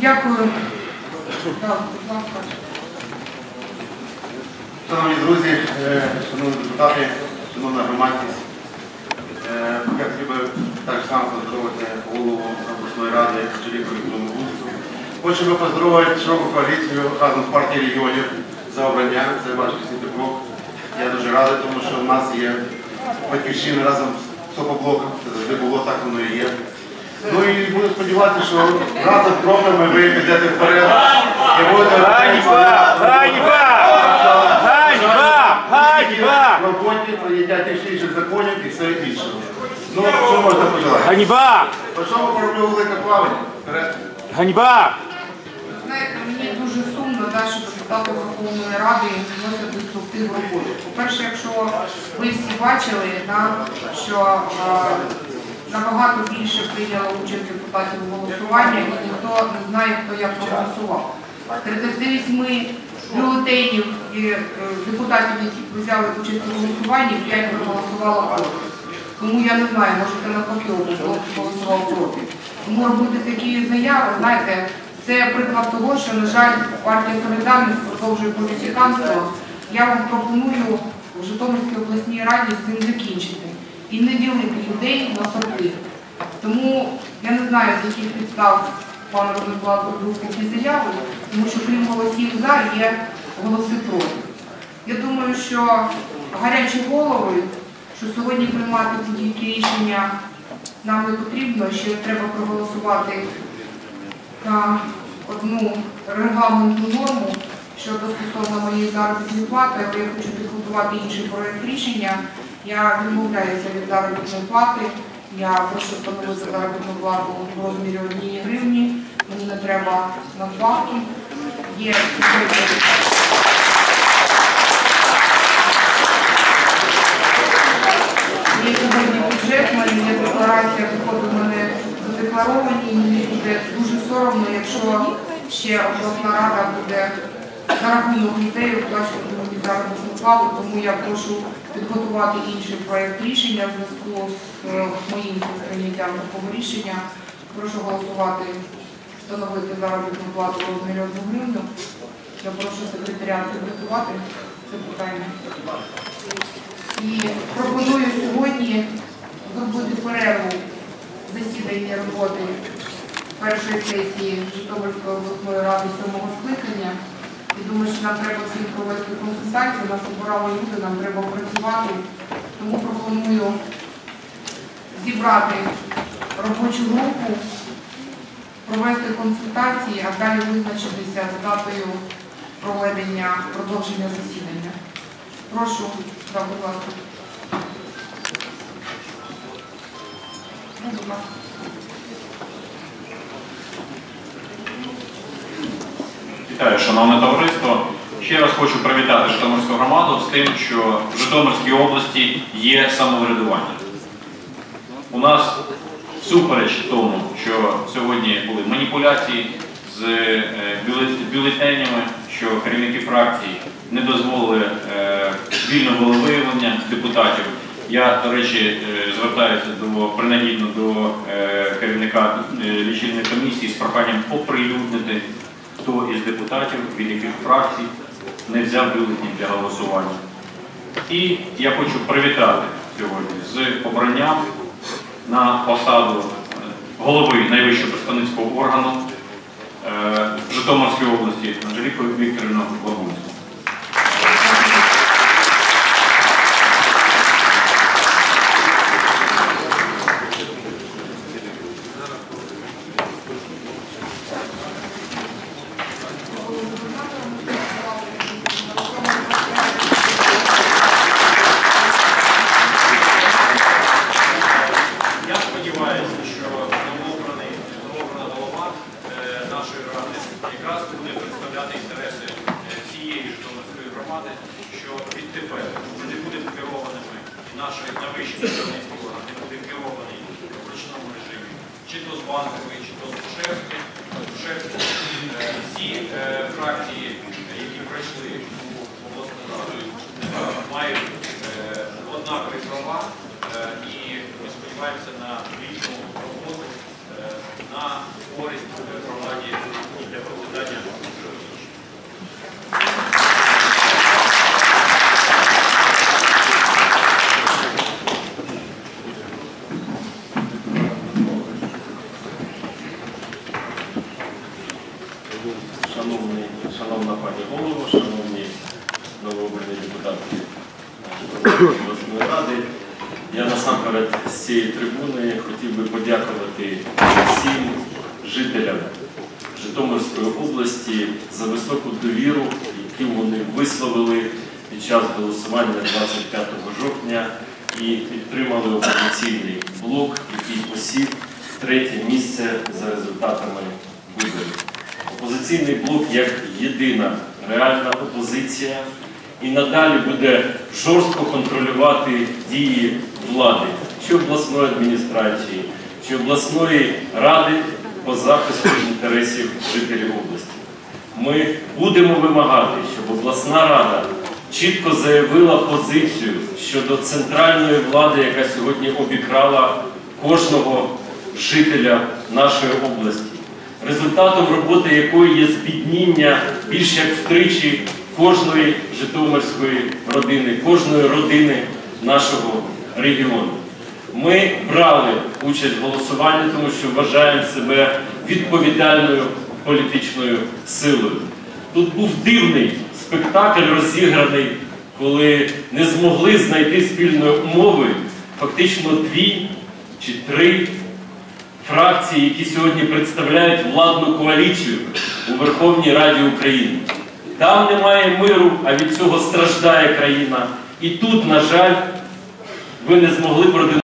Дякую. Шановні друзі, е, шановні депутати, шановна громадськість, е, я хотів би так само поздоровити голову обласної ради Гусу. Хочу би поздоровити широку коаліцію разом з партією регіонів за обрання. Це ваш крок. Я дуже радий, тому що в нас є батьківщина разом з Сопоблоком. Це завжди було, так воно і є. Ну і буду сподіватися, що разом з кроками ви підете вперед і будете Ганьба! Ганьба! Ганьба! Ганьба! в роботі прийняття тих інших законів і все інше. Ну, що можна пожелати? Ганьба! По чому пороблю велике плавання? Вперед. Ганьба! Знаєте, мені дуже сумно, да, що депутати Верховної Ради вносять деструктив в роботу. По-перше, якщо ви всі бачили, да, що е, набагато більше прийняло участь депутатів у голосуванні, і ніхто не знає, хто як проголосував. 38 бюлетенів і е, депутатів, які взяли участь у голосуванні, 5 проголосувало проти. Тому я не знаю, може це навпаки голосував проти. Тому робити такі заяви, знаєте, це приклад того, що, на жаль, партія Солідарність продовжує політиканство. Я вам пропоную в Житомирській обласній раді з цим закінчити і не ділити людей на сорти. Тому я не знаю, з яких підстав пан Розенблат робив такі заяви, тому що крім голосів за є голоси проти. Я думаю, що гарячі голови, що сьогодні приймати будь-які рішення нам не потрібно, ще треба проголосувати на одну регламентну норму щодо стосовно моєї заробітної плати, але я хочу підготувати інший проект рішення. Я відмовляюся від заробітної плати. Я прошу встановити заробітну плату в розмірі однієї гривні. Мені не треба надбавки. Є Є сьогодні бюджет, мене є декларація, доходи в мене задекларовані, і мені буде дуже соромно, якщо ще обласна рада буде за рахунок людей оплачувати мені заробітну тому я прошу підготувати інший проєкт рішення в зв'язку з е, моїм прийняттям такого рішення. Прошу голосувати, встановити заробітну плату розмірі 1 гривну. Я прошу секретаріат підготувати це питання. І пропоную сьогодні зробити перерву засідання роботи першої сесії Житомирської обласної ради сьомого скликання. І думаю, що нам треба всім провести консультацію, нас обирали люди, нам треба працювати. Тому пропоную зібрати робочу групу, провести консультації, а далі визначитися з датою проведення продовження засідання. Прошу, да, будь ласка. Ну, будь ласка. Вітаю, шановне товариство. Ще раз хочу привітати Житомирську громаду з тим, що в Житомирській області є самоврядування. У нас всупереч тому, що сьогодні були маніпуляції з е, бюлетенями, що керівники фракцій не дозволили е, вільного волевиявлення депутатів. Я, до речі, е, звертаюся до принагідно до керівника лічильної комісії з проханням оприлюднити хто із депутатів від яких фракцій не взяв бюлетні для голосування. І я хочу привітати сьогодні з обранням на посаду е, голови найвищого представницького органу е, Житомирської області Анжеліку Вікторівну Бабунську. Я сподіваюся, що новообраний новообрана голова е, нашої ради якраз буде представляти інтереси е, всієї Житомирської громади, що відтепер ми не будемо керованими, і наш найвищий представницький орган не буде керований в ручному режимі, чи то з банкової, чи то з. Душевської. Е, Всі е, фракції, які пройшли у обласну раду, мають е, однакові права і ми сподіваємося на вільну роботу на користь громаді Шановний, шановна пані голово, шановні новообрані депутати обласної ради, я насамперед з цієї трибуни хотів би подякувати всім жителям Житомирської області за високу довіру, яку вони висловили під час голосування 25 жовтня і підтримали опозиційний блок, який посів третє місце за результатами виборів. Опозиційний блок як єдина реальна опозиція. І надалі буде жорстко контролювати дії влади, чи обласної адміністрації, чи обласної ради по захисту інтересів жителів області. Ми будемо вимагати, щоб обласна рада чітко заявила позицію щодо центральної влади, яка сьогодні обікрала кожного жителя нашої області, результатом роботи якої є збідніння більш як втричі кожної житомирської родини, кожної родини нашого регіону. Ми брали участь в голосуванні, тому що вважаємо себе відповідальною політичною силою. Тут був дивний спектакль розіграний, коли не змогли знайти спільної умови фактично дві чи три фракції, які сьогодні представляють владну коаліцію у Верховній Раді України. Там немає миру, а від цього страждає країна. І тут, на жаль, ви не змогли продемонструвати.